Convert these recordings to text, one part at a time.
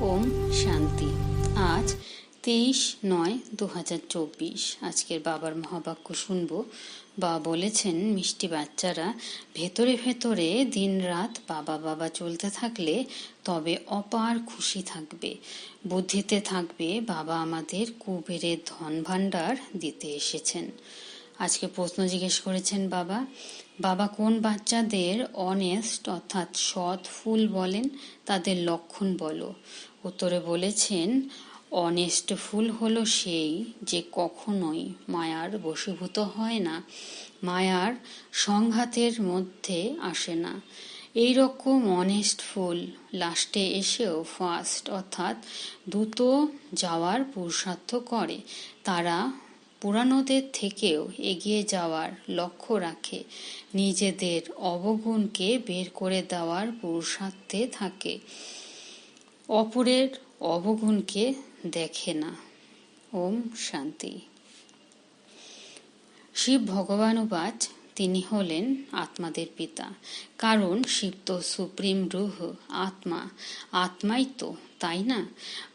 ওম শান্তি। আজ তেইশ নয় দু হাজার চব্বিশ। আজকের বাবার মহাবাক্য শুনব। বা বলেছেন, মিষ্টি বাচ্চারা, ভেতরে ভেতরে দিন রাত বাবা বাবা চলতে থাকলে তবে অপার খুশি থাকবে। বুদ্ধিতে থাকবে বাবা আমাদের কুবেরের ধন ভাণ্ডার দিতে এসেছেন। আজকে প্রশ্ন জিজ্ঞেস করেছেন বাবা বাবা কোন বাচ্চাদের অনেস্ট অর্থাৎ সৎ ফুল বলেন? তাদের লক্ষণ বলো। উত্তরে বলেছেন অনেস্ট ফুল হলো সেই যে কখনোই মায়ার বশীভূত হয় না। মায়ার সংঘাতের মধ্যে আসে না। এই রকম অনেস্ট ফুল লাস্টে এসেও ফার্স্ট অর্থাৎ দ্রুত যাওয়ার পুরুষার্থ করে। তারা পুরানোদের থেকেও এগিয়ে যাওয়ার লক্ষ্য রাখে। নিজেদের অবগুণকে বের করে দেওয়ার পুরুষার্থে থাকে। অপরের অবগুণকে দেখে না। ওম শান্তি। শিব ভগবানুবাচ তিনি হলেন আত্মাদের পিতা। কারণ শিব তো সুপ্রিম রুহ আত্মা। আত্মাই তো, তাই না?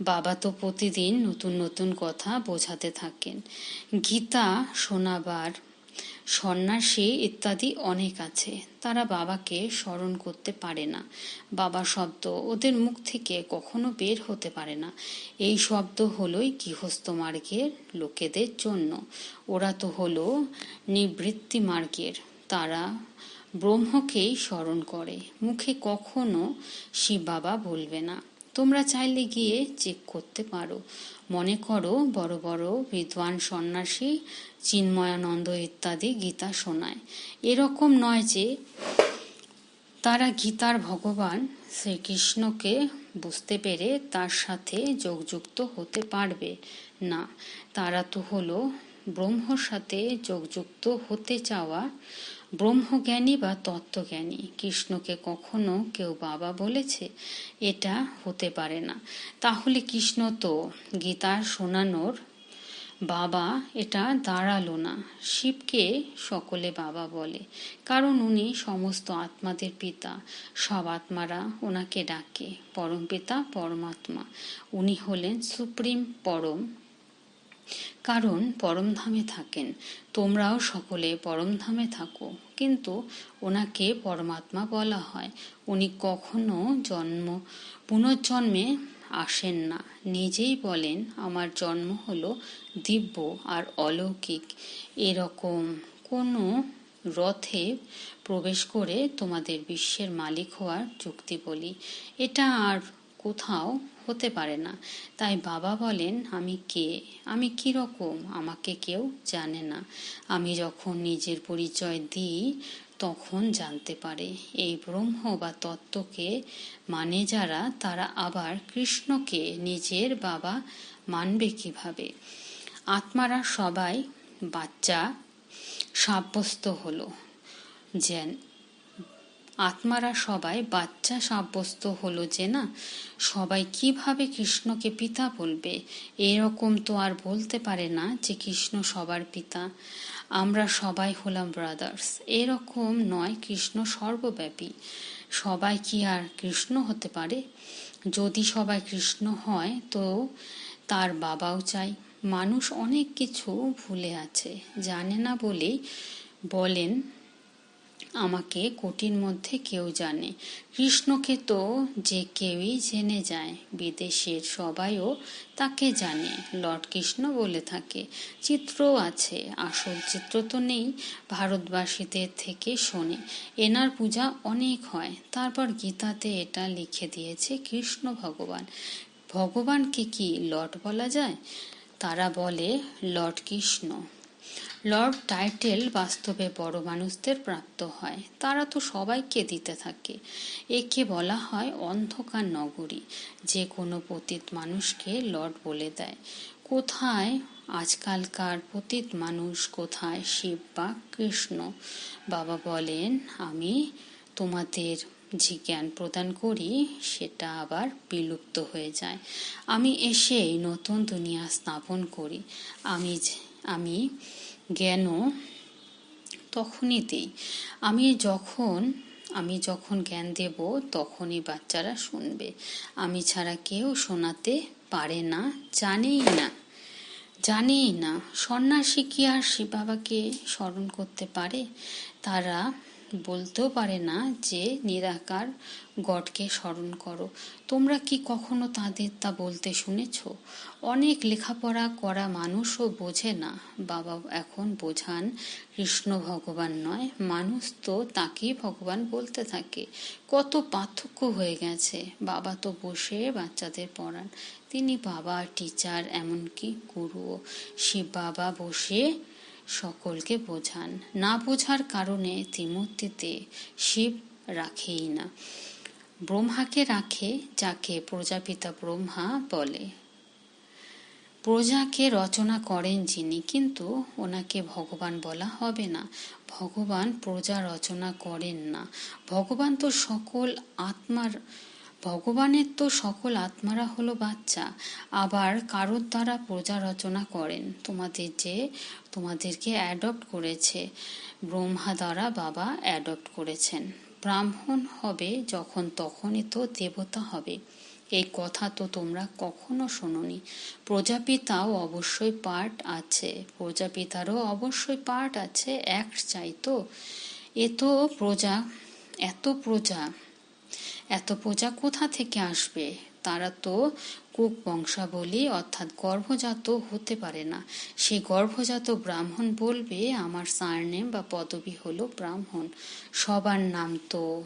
বাবা তো প্রতিদিন নতুন নতুন কথা বোঝাতে থাকেন। গীতা শোনাবার সন্ন্যাসী ইত্যাদি অনেক আছে। তারা বাবাকে স্মরণ করতে পারে না। বাবা শব্দ ওদের মুখ থেকে কখনো বের হতে পারে না। এই শব্দ হলোই গৃহস্থ মার্গের লোকেদের জন্য। ওরা তো হলো নিবৃত্তি মার্গের। তারা ব্রহ্মকেই স্মরণ করে। মুখে কখনো শিব বাবা বলবে না। তোমরা চাইলে গিয়ে চেক করতে পারো। মনে করো, বড় বড় বিদ্বান সন্ন্যাসী চিন্ময়ানন্দ ইত্যাদি গীতা শোনায়। এরকম নয় যে তারা গীতার ভগবান শ্রীকৃষ্ণকে বুঝতে পেরে তার সাথে যোগযুক্ত হতে পারবে না। তারা তো হলো ব্রহ্মর সাথে যোগযুক্ত হতে চাওয়া ব্রহ্মজ্ঞানী বা তত্ত্বজ্ঞানী। কৃষ্ণকে কখনো কেউ বাবা বলেছে, এটা হতে পারে না। তাহলে কৃষ্ণ তো গীতার শোনানোর বাবা, এটা দাঁড়াল না। শিবকে সকলে বাবা বলে, কারণ উনি সমস্ত আত্মাদের পিতা। সব আত্মারা ওনাকে ডাকে, পরম পিতা, পরমাত্মা। উনি হলেন সুপ্রিম পরম কারণ পরমধামে থাকেন। তোমরাও সকলে পরমধামে থাকো। কিন্তু ওনাকে পরমাত্মা বলা হয়। উনি কখনো জন্ম, পুনর্জন্মে আসেন না। নিজেই বলেন, আমার জন্ম হলো দিব্য আর অলৌকিক। এরকম কোনো রথে প্রবেশ করে তোমাদের বিশ্বের মালিক হওয়ার যুক্তি বলি। এটা আর কোথাও হতে পারে না। তাই বাবা বলেন, আমি কে? আমি কি রকম আমাকে কেউ জানে না। আমি যখন নিজের পরিচয় দিই, তখন জানতে পারে। এই ব্রহ্ম বা তত্ত্বকে মানে যারা, তারা আবার কৃষ্ণকে নিজের বাবা মানবে কীভাবে? আত্মারা সবাই বাচ্চা, সাব্যস্ত হলো। যেন আত্মারা সবাই বাচ্চা সাব্যস্ত হলো যে না, সবাই কীভাবে কৃষ্ণকে পিতা বলবে? এরকম তো আর বলতে পারে না যে কৃষ্ণ সবার পিতা। আমরা সবাই হলাম ব্রাদার্স এরকম নয় কৃষ্ণ সর্বব্যাপী। সবাই কি আর কৃষ্ণ হতে পারে? যদি সবাই কৃষ্ণ হয় তো তার বাবাও চাই। মানুষ অনেক কিছু ভুলে আছে, জানে না বলেই বলেন আমাকে কোটির মধ্যে কেউ জানে। কৃষ্ণকে তো যে কেউই জেনে যায়, বিদেশের সবাইও তাকে জানে, লর্ড কৃষ্ণ বলে থাকে। চিত্রও আছে, আসল চিত্র তো নেই ভারতবাসীদের থেকে শোনে। এনার পূজা অনেক হয়, তারপর গীতাতে এটা লিখে দিয়েছে কৃষ্ণ ভগবান। ভগবানকে কি লর্ড বলা যায়? তারা বলে, লর্ড কৃষ্ণ। লর্ড টাইটেল বাস্তবে বড় মানুষদের প্রাপ্ত হয়। তারা তো সবাইকে দিতে থাকে। একে বলা হয় অন্ধকার নগরী। যে কোনো পতিত মানুষকে লর্ড বলে দেয়। কোথায়? আজকালকার পতিত মানুষ কোথায়? শিব বা কৃষ্ণ। বাবা বলেন, আমি তোমাদের যে জ্ঞান প্রদান করি, সেটা আবার বিলুপ্ত হয়ে যায়। আমি এসেই নতুন দুনিয়া স্থাপন করি। আমি আমি জ্ঞানও তখনই দিই। আমি যখন আমি যখন জ্ঞান দেব, তখনই বাচ্চারা শুনবে। আমি ছাড়া কেউ শোনাতে পারে না, জানেই না জানেই না। সন্ন্যাসী কি আর শিব বাবাকে স্মরণ করতে পারে? তারা বলতেও পারে না যে নিরাকার গডকে স্মরণ করো। তোমরা কি কখনো তাদের তা বলতে শুনেছ? অনেক লেখাপড়া করা মানুষও বোঝে না। বাবা এখন বোঝান, কৃষ্ণ ভগবান নয়, মানুষ তো তাকেই ভগবান বলতে থাকে। কত পার্থক্য হয়ে গেছে। বাবা তো বসে বাচ্চাদের পড়ান। তিনি বাবা, টিচার, এমনকি গুরুও। শিব বাবা বসে সকলকে বোঝান। না বোঝার কারণে ত্রিমূর্তিতে শিব রাখেই না। ব্রহ্মাকে রাখে যাকে প্রজাপিতা ব্রহ্মা বলে। প্রজাকে রচনা করেন যিনি, কিন্তু ওনাকে ভগবান বলা হবে না। ভগবান প্রজা রচনা করেন না। ভগবান তো সকল আত্মার ভগবানের তো সকল আত্মারা হলো বাচ্চা, আবার কারোর দ্বারা প্রজা রচনা করেন। তোমাদের যে তোমাদেরকে অ্যাডপ্ট করেছে, ব্রহ্মা দ্বারা বাবা অ্যাডপ্ট করেছেন। ব্রাহ্মণ হবে যখন তখনই তো দেবতা হবে। এই কথা তো তোমরা কখনো শোনোনি। প্রজাপিতাও অবশ্যই পার্ট আছে, প্রজাপিতারও অবশ্যই পার্ট আছে, এক চাই তো। এ তো প্রজা, এত প্রজা। এত প্রজা কোথা থেকে আসবে? তারা তো কুক বংশাবলী, অর্থাৎ গর্ভজাত হতে পারে না। সেই গর্ভজাত ব্রাহ্মণ বলবে, আমার সারনেম বা পদবি হলো ব্রাহ্মণ। সবার নাম তো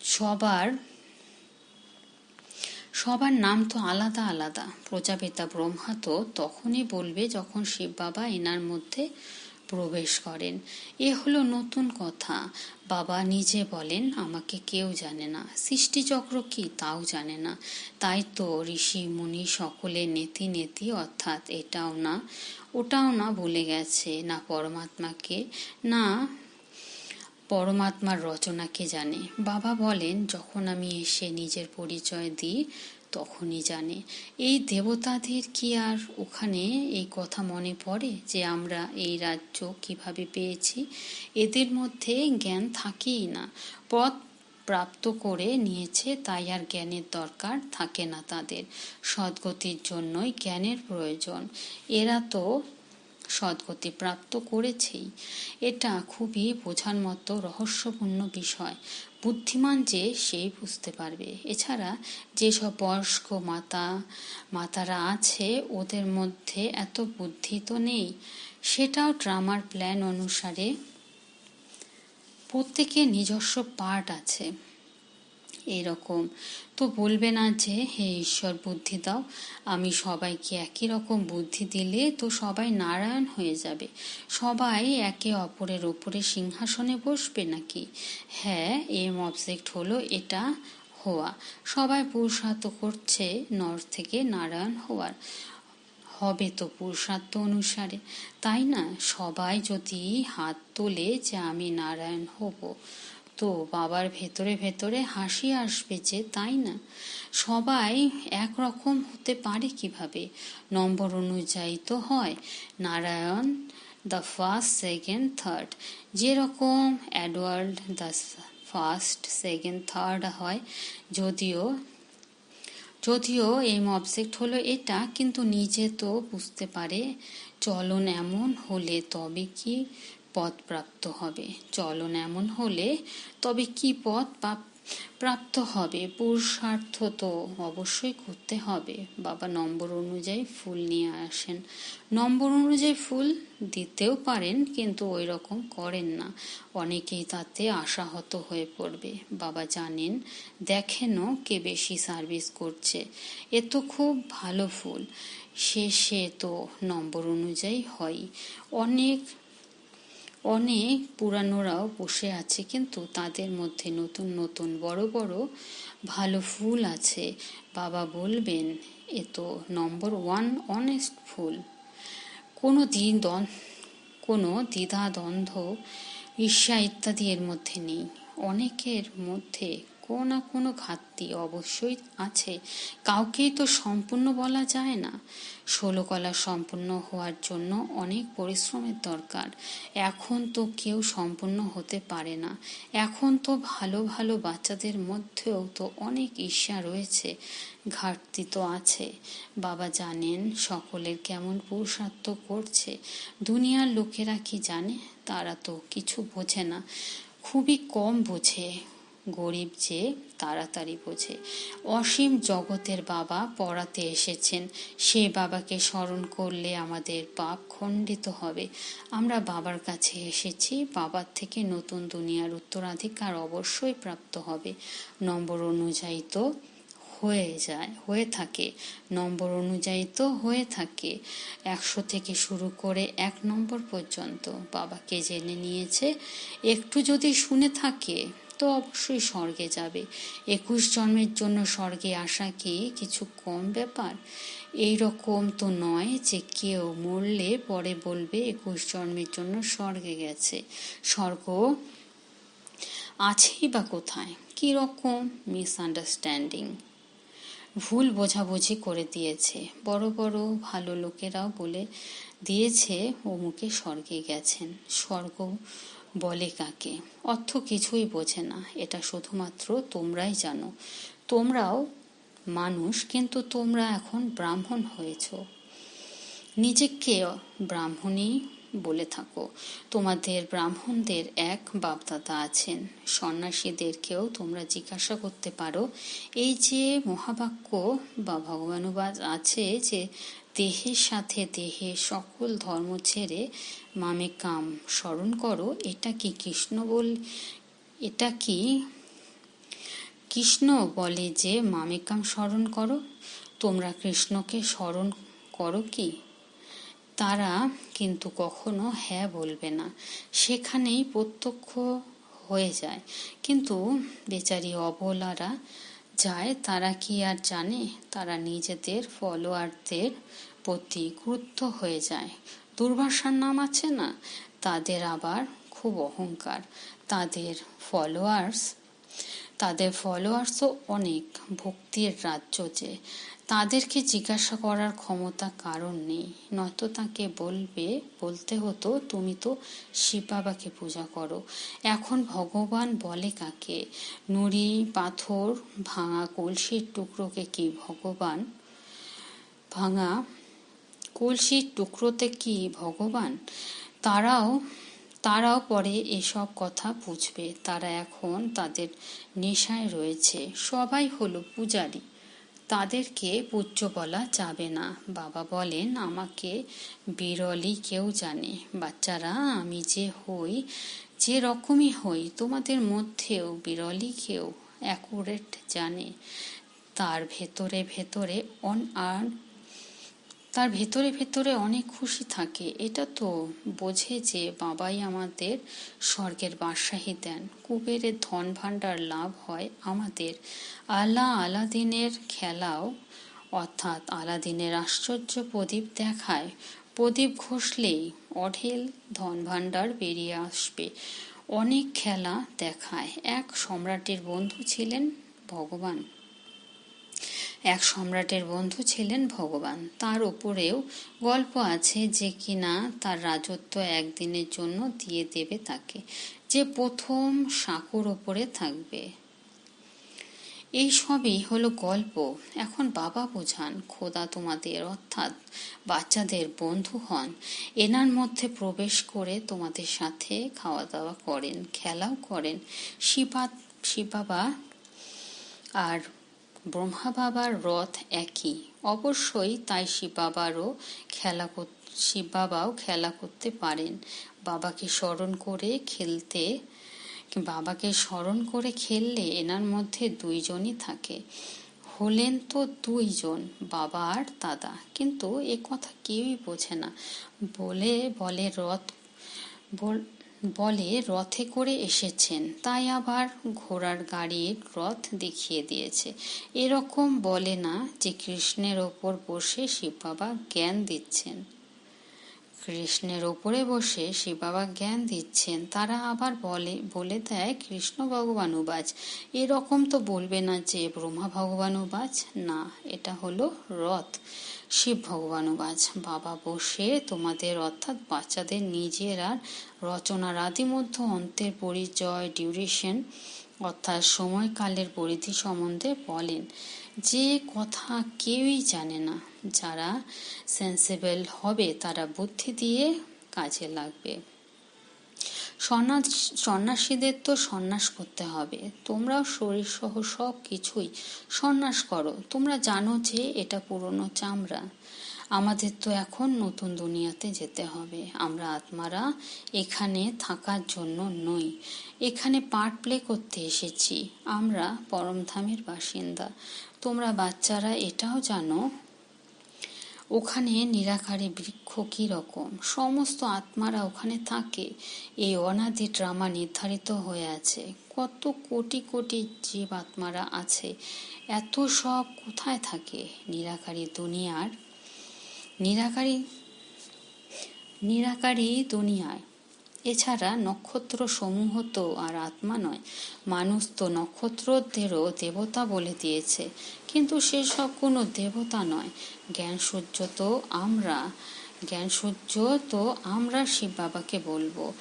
সবার সবার নাম তো আলাদা আলাদা। প্রজাপিতা ব্রহ্মা তো তখনই বলবে যখন শিব বাবা এনার মধ্যে প্রবেশ করেন। এ হলো নতুন কথা। বাবা নিজে বলেন, আমাকে কেউ জানে না। সৃষ্টিচক্র কি তাও জানে না। তাই তো ঋষি, মুনি সকলে নেতি নেতি, অর্থাৎ এটাও না, ওটাও না বলে গেছে, না পরমাত্মাকে, না পরমাত্মার রচনাকে জানে? বাবা বলেন, যখন আমি এসে নিজের পরিচয় দিই তখনই জানে। এই দেবতাদের কি আর ওখানে এই কথা মনে পড়ে যে আমরা এই রাজ্য কীভাবে পেয়েছি? এদের মধ্যে জ্ঞান থাকেই না। পথ প্রাপ্ত করে নিয়েছে তাই আর জ্ঞানের দরকার থাকে না তাদের। সদ্গতির জন্যই জ্ঞানের প্রয়োজন। এরা তো সদ্গতি প্রাপ্ত করেছেই। এটা খুবই বোঝার মতো রহস্যপূর্ণ বিষয়। বুদ্ধিমান যে সেই বুঝতে পারবে। এছাড়া যেসব বয়স্ক মাতা, মাতারা আছে, ওদের মধ্যে এত বুদ্ধি তো নেই। সেটাও ড্রামার প্ল্যান অনুসারে প্রত্যেকের নিজস্ব পার্ট আছে। এরকম। তো বলবে না যে, হে ঈশ্বর, বুদ্ধি দাও। আমি সবাইকে একই রকম বুদ্ধি দিলে তো সবাই নারায়ণ হয়ে যাবে। সবাই একে অপরের ওপরে সিংহাসনে বসবে নাকি? হ্যাঁ এম অবজেক্ট হলো এটা হওয়া। সবাই পুরুষার্থ করছে, নর থেকে নারায়ণ হওয়ার। হবে তো পুরুষার্থ অনুসারে, তাই না? সবাই যদি হাত তোলে যে আমি নারায়ণ হব। তো বাবার ভেতরে ভেতরে হাসি আসবে যে, তাই না? সবাই একরকম হতে পারে কীভাবে? নম্বর অনুযায়ী তো হয়। Narayan the first second third যেরকম Edward the first second third হয়, যদিও যদিও এম অবজেক্ট হলো এটা, কিন্তু নিজে তো বুঝতে পারে, চলন এমন হলে তবে কি পদ প্রাপ্ত হবে। চলন এমন হলে তবে কি পদ প্রাপ্ত হবে? পুরুষার্থ তো অবশ্যই করতে হবে। বাবা নম্বর অনুযায়ী ফুল নিয়ে আসেন। নম্বর অনুযায়ী ফুল দিতেও পারেন, কিন্তু ওই রকম করেন না। অনেকেই তাতে আশাহত হয়ে পড়বে। বাবা জানেন দেখেনও কে বেশি সার্ভিস করছে। এ তো খুব ভালো ফুল। সে সে তো নম্বর অনুযায়ী হয়। অনেক অনেক পুরানোরাও বসে আছে, কিন্তু তাদের মধ্যে নতুন নতুন বড় বড় ভালো ফুল আছে। বাবা বলবেন, এ তো নম্বর ওয়ান অনেস্ট ফুল। কোনো দিন কোনো দ্বিধা দ্বন্দ্ব ঈর্ষা ইত্যাদি এর মধ্যে নেই। অনেকের মধ্যে কোনো না কোনো ঘাটতি অবশ্যই আছে। কাউকেই তো সম্পূর্ণ বলা যায় না। ষোলো কলা সম্পূর্ণ হওয়ার জন্য অনেক পরিশ্রমের দরকার। এখন তো কেউ সম্পূর্ণ হতে পারে না। এখন তো ভালো ভালো বাচ্চাদের মধ্যেও তো অনেক ঈর্ষা রয়েছে। ঘাটতি তো আছে। বাবা জানেন সকলের কেমন পুরুষার্থ করছে। দুনিয়ার লোকেরা কি জানে? তারা তো কিছু বোঝে না। খুবই কম বোঝে। গরিব যে তাড়াতাড়ি বোঝে। অসীম জগতের বাবা পড়াতে এসেছেন। সে বাবাকে স্মরণ করলে আমাদের পাপ খণ্ডিত হবে। আমরা বাবার কাছে এসেছি। বাবার থেকে নতুন দুনিয়ার উত্তরাধিকার অবশ্যই প্রাপ্ত হবে। নম্বর অনুযায়ী তো হয়ে যায়, হয়ে থাকে। নম্বর অনুযায়ী তো হয়ে থাকে। একশো থেকে শুরু করে এক নম্বর পর্যন্ত বাবাকে জেনে নিয়েছে। একটু যদি শুনে থাকে তো অবশ্যই স্বর্গে যাবে। একুশ জন্মের জন্য স্বর্গে আসা কি কিছু কম ব্যাপার? এই রকম তো নয় যে কেউ মরলে পরে বলবে একুশ জন্মের জন্য স্বর্গে গেছে। স্বর্গ আছেই বা কোথায়? কী রকম মিসআন্ডারস্ট্যান্ডিং। ভুল বোঝাবুঝি করে দিয়েছে। বড় বড় ভালো লোকেরাও বলে দিয়েছে অমুকে স্বর্গে গেছেন। স্বর্গ বলে কাকে? অর্থ কিছুই বোঝে না। এটা শুধুমাত্র তোমরাই জানো। তোমরাও মানুষ, কিন্তু তোমরা এখন ব্রাহ্মণ হয়েছ। নিজেকে ব্রাহ্মণই বলে থাকো। তোমাদের ব্রাহ্মণদের এক বাপদাদা আছেন। সন্ন্যাসীদেরকেও তোমরা জিজ্ঞাসা করতে পারো। এই যে মহাবাক্য বা ভগবানুবাদ আছে যে দেহের সাথে দেহে সকল ধর্ম ছেড়ে মামে কাম। স্মরণ করো, এটা কি কৃষ্ণ বল, এটা কি কৃষ্ণ বলে যে মামেকাম স্মরণ করো? তোমরা কৃষ্ণকে স্মরণ করো কি? তারা কিন্তু কখনো হ্যাঁ বলবে না। সেখানেই প্রত্যক্ষ হয়ে যায়। কিন্তু বেচারি অবলারা যায়, তারা কি আর জানে? তারা নিজেদের ফলোয়ারদের প্রতি গুরুত্ব হয়ে যায়। দুর্ভাষার নাম আছে না? তাদের আবার খুব অহংকার। তাদের ফলোয়ার্স তাদের ফলোয়ার্সও অনেক ভক্তির রাজ্য যে তাদেরকে জিজ্ঞাসা করার ক্ষমতা কারণ নেই। নয়তো তাকে বলবে, বলতে হতো, তুমি তো শিব বাবাকে পূজা করো। এখন ভগবান বলে কাকে? নুড়ি, পাথর, ভাঙা কলসির টুকরোকে কি ভগবান ভাঙা কলসির টুকরোতে কি ভগবান? তারাও তারাও পরে এসব কথা বুঝবে। তারা এখন তাদের নেশায় রয়েছে। সবাই হলো পূজারী। তাদেরকে পূজ্য বলা যাবে না। বাবা বলেন, আমাকে বিরলই কেউ জানে। বাচ্চারা, আমি যে হই, যে রকমই হই, তোমাদের মধ্যেও বিরলই কেউ অ্যাকুরেট জানে। তার ভেতরে ভেতরে অন আর তার ভেতরে ভেতরে অনেক খুশি থাকে। এটা তো বোঝে যে বাবাই আমাদের স্বর্গের বাদশাহী দেন। কুবেরের ধন ভাণ্ডার লাভ হয় আমাদের। আলা আলাদিনের খেলাও, অর্থাৎ আলাদিনের আশ্চর্য প্রদীপ দেখায়। প্রদীপ ঘষলেই অঢেল ধন ভাণ্ডার বেরিয়ে আসবে। অনেক খেলা দেখায়। এক সম্রাটের বন্ধু ছিলেন ভগবান। এক সম্রাটের বন্ধু ছিলেন ভগবান। তার উপরেও গল্প আছে যে কিনা তার রাজত্ব একদিনের জন্য দিয়ে দেবে তাকে। যে প্রথম সাঁকুর ওপরে থাকবে। এই সবই হলো গল্প। এখন বাবা বোঝান, খোদা তোমাদের, অর্থাৎ বাচ্চাদের বন্ধু হন। এনার মধ্যে প্রবেশ করে তোমাদের সাথে খাওয়া দাওয়া করেন, খেলাও করেন। শিবা, শিবাবা আর ব্রহ্মা বাবার রথ একই। অবশ্যই তাই শিব বাবারও খেলা শিব বাবাও খেলা করতে পারেন। বাবাকে স্মরণ করে খেলতে, বাবাকে স্মরণ করে খেললে এনার মধ্যে দুইজনই থাকে। হলেন তো দুইজন, বাবা আর দাদা। কিন্তু এ কথা কেউই বোঝে না। বলে বলে রথ, বলে রথে করে এসেছেন। তাই আবার ঘোড়ার গাড়ির রথ দেখিয়ে দিয়েছে। এরকম বলে না যে কৃষ্ণের ওপর বসে শিব বাবা জ্ঞান দিচ্ছেন। কৃষ্ণের ওপরে বসে শিব বাবা জ্ঞান দিচ্ছেন। তারা আবার বলে বলে দেয়, কৃষ্ণ ভগবান উবাজ এরকম তো বলবে না যে ব্রহ্মা ভগবান উবাজ না, এটা হলো রথ। শিব ভগবান উবাজ বাবা বসে তোমাদের অর্থাৎ বাচ্চাদের নিজের আর রচনার আদি মধ্য অন্তের পরিচয় ডিউরেশন অর্থাৎ সময়কালের পরিধি সম্বন্ধে বলেন, যে কথা কেউই জানে না, যারা সেন্সিবল হবে তারা বুদ্ধি দিয়ে কাজে লাগবে। সন্ন্যাসীদের তো সন্ন্যাস করতে হবে। তোমরাও শরীর সহ সব কিছুই সন্ন্যাস করো। তোমরা জানো যে এটা পুরনো চামড়া। আমাদের তো এখন নতুন দুনিয়াতে যেতে হবে। আমরা আত্মারা এখানে থাকার জন্য নই। এখানে পার্ট প্লে করতে এসেছি। আমরা পরমধামের বাসিন্দা। তোমরা বাচ্চারা এটাও জানো, ওখানে নিরাকারী বৃক্ষ কি রকম? সমস্ত আত্মারা ওখানে থাকে। এই অনাদি ড্রামা নির্ধারিত হয়ে আছে। কত কোটি কোটি জীব আত্মারা আছে। এত সব কোথায় থাকে? নিরাকারী দুনিয়ার, নিরাকারী নিরাকারী দুনিয়ায়। এছাড়া নক্ষত্র সমূহ তো আর আত্মা নয়, মানুষ তো নক্ষত্রদেরও দেবতা বলে দিয়েছে। কিন্তু সেসব কোনো দেবতা নয়। জ্ঞান সূর্য তো আমরা, জ্ঞান সূর্য তো আমরা শিব বাবাকে বলব।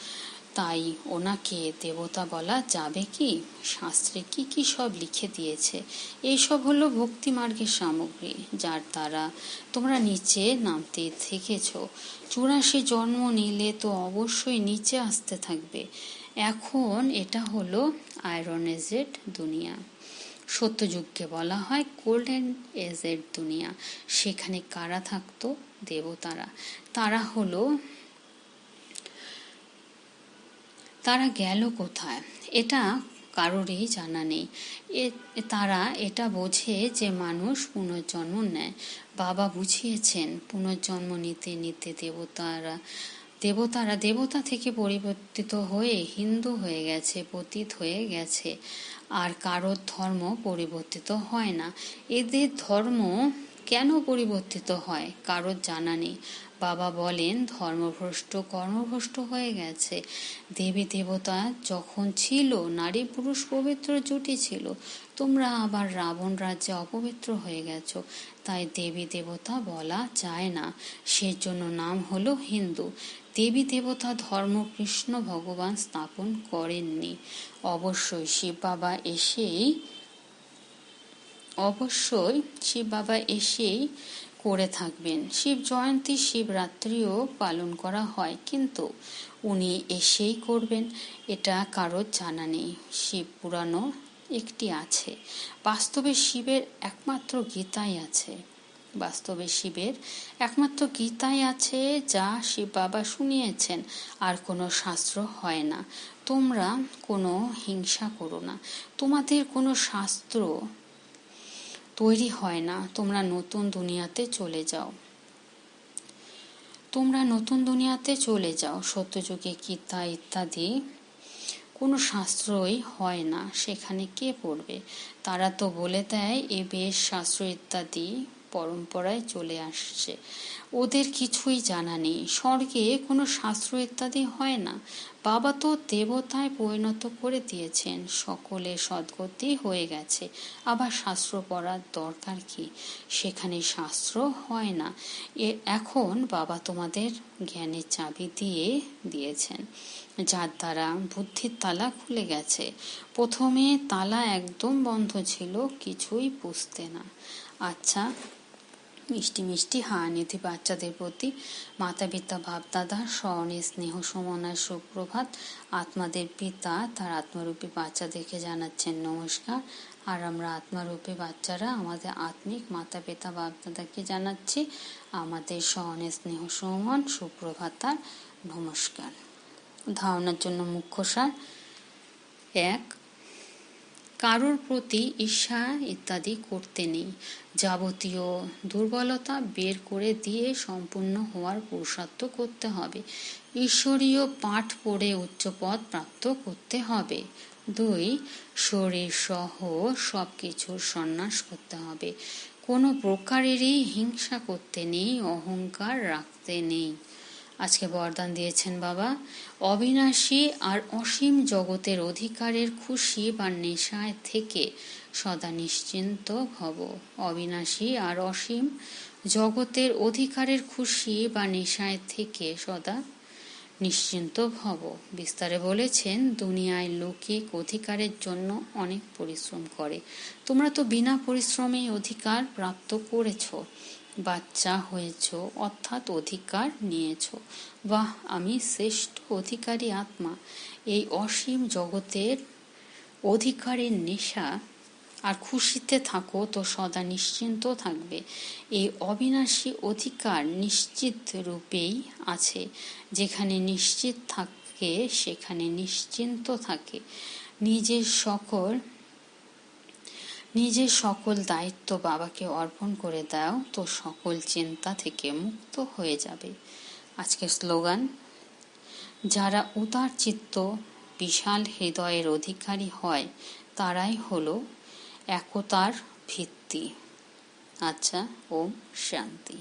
তাই ওনাকে দেবতা বলা যাবে কি? শাস্ত্রে কি কি সব লিখে দিয়েছে? এইসব হলো ভক্তি মার্গের সামগ্রী, যার দ্বারা তোমরা নিচে নামতে থেকেছ। চুরাশি জন্ম নিলে তো অবশ্যই নিচে আসতে থাকবে। এখন এটা হলো আয়রন এজেড দুনিয়া। সত্যযুগকে বলা হয় গোল্ডেন এজেড দুনিয়া। সেখানে কারা থাকতো? দেবতারা। তারা হলো তারা গেল কোথায়? এটা কারোরই জানা নেই। তারা এটা বোঝে যে মানুষ পুনর্জন্ম নেয়। বাবা বুঝিয়েছেন, পুনর্জন্ম নিতে নিতে দেবতারা দেবতারা দেবতা থেকে পরিবর্তিত হয়ে হিন্দু হয়ে গেছে, পতীত হয়ে গেছে। আর কারোর ধর্ম পরিবর্তিত হয় না। এদের ধর্ম কেন পরিবর্তিত হয়? কারোর জানা নেই। বাবা বলেন, ধর্মভ্রষ্ট, কর্মভ্রষ্ট হয়ে গেছে। দেবী দেবতা যখন ছিল, নারী পুরুষ পবিত্র জুটি ছিল, তোমরা আবার রাবণ রাজ্যে অপবিত্র হয়ে গেছো। তাই দেবী দেবতা বলা যায় না। সেজন্য নাম হলো হিন্দু। দেবী দেবতা ধর্ম কৃষ্ণ ভগবান স্থাপন করেননি। অবশ্যই শিব বাবা এসেই, অবশ্যই শিব বাবা এসেই করে থাকবেন। শিব জয়ন্তী শিবরাত্রিও পালন করা হয়, কিন্তু উনি এসেই করবেন, এটা কারোর জানা নেই। শিব পুরানো একটি আছে। বাস্তবে শিবের একমাত্র গীতাই আছে। বাস্তবে শিবের একমাত্র গীতাই আছে যা শিব বাবা শুনিয়েছেন, আর কোনো শাস্ত্র হয় না। তোমরা কোনো হিংসা করো না। তোমাদের কোনো শাস্ত্র তৈরি হয় না, তোমরা নতুন দুনিয়াতে চলে যাও। তোমরা নতুন দুনিয়াতে চলে যাও। সত্যযুগে গীতা ইত্যাদি কোনো শাস্ত্রই হয় না, সেখানে কে পড়বে? তারা তো বলে দেয়, এ বেশ শাস্ত্র ইত্যাদি। পরম্পরায় চলে আসছে। ওদের কিছুই জানা নেই। স্বর্গে কোনো শাস্ত্র ইত্যাদি হয় না। বাবা তো দেবতায় পরিণত করে দিয়েছেন। সকলে সদ্গতি হয়ে গেছে। আবার শাস্ত্র পড়ার দরকার কি? সেখানে শাস্ত্র হয় না। এ, এখন বাবা তোমাদের জ্ঞানের চাবি দিয়ে দিয়েছেন। যার দ্বারা বুদ্ধির তালা খুলে গেছে। প্রথমে তালা একদম বন্ধ ছিল, কিছুই বুঝতে না। আচ্ছা মিষ্টি মিষ্টি হানিধি বাচ্চাদের প্রতি। মাতা পিতা দাদা স্মরণে স্নেহ, সমনায় সুপ্রভাত। আত্মাদের পিতা, তার আত্মরূপী বাচ্চাদেরকে জানাচ্ছেন নমস্কার। আর আমরা আত্মারূপী বাচ্চারা, আমাদের আত্মিক মাতা পিতা দাদাকে জানাচ্ছি, আমাদের স্মরণে স্নেহ, সমন সুপ্রভাতার নমস্কার। ধারণার জন্য মুখ্য সার, এক কারোর প্রতি ঈর্ষা ইত্যাদি করতে নেই। যাবতীয় দুর্বলতা বের করে দিয়ে সম্পূর্ণ হওয়ার পুরুষার্থ করতে হবে। ঈশ্বরীয় পাঠ পড়ে উচ্চপদ প্রাপ্ত করতে হবে। দুই, শরীর সহ সব কিছুর সন্ন্যাস করতে হবে। কোনো প্রকারেরই হিংসা করতে নেই, অহংকার রাখতে নেই। আজকে বরদান দিয়েছেন বাবা। অবিনাশী আর অসীম জগতের অধিকারের খুশি বা নেশায় থেকে সদা নিশ্চিন্ত ভব অবিনাশী আর অসীম জগতের অধিকারের খুশি বা নেশায় থেকে সদা নিশ্চিন্ত ভব বিস্তারে বলেছেন, দুনিয়ায় লৌকিক অধিকারের জন্য অনেক পরিশ্রম করে। তোমরা তো বিনা পরিশ্রমে অধিকার প্রাপ্ত করেছ। বাচ্চা হয়েছ, অর্থাৎ অধিকার নিয়েছ। বাহ, আমি শ্রেষ্ঠ অধিকারী আত্মা। এই অসীম জগতের অধিকারের নেশা, আর খুশিতে থাকো তো সদা নিশ্চিন্ত থাকবে। এই অবিনাশী অধিকার নিশ্চিত রূপেই আছে। যেখানে নিশ্চিত থাকে, সেখানে নিশ্চিন্ত থাকে। নিজের সকল নিজের সকল দায়িত্ব বাবাকে অর্পণ করে দাও, তো সকল চিন্তা থেকে মুক্ত হয়ে যাবে। আজকের স্লোগান, যারা উদার চিত্ত বিশাল হৃদয়ের অধিকারী হয়, তারাই হল একতার ভিত্তি। আচ্ছা ওম শান্তি।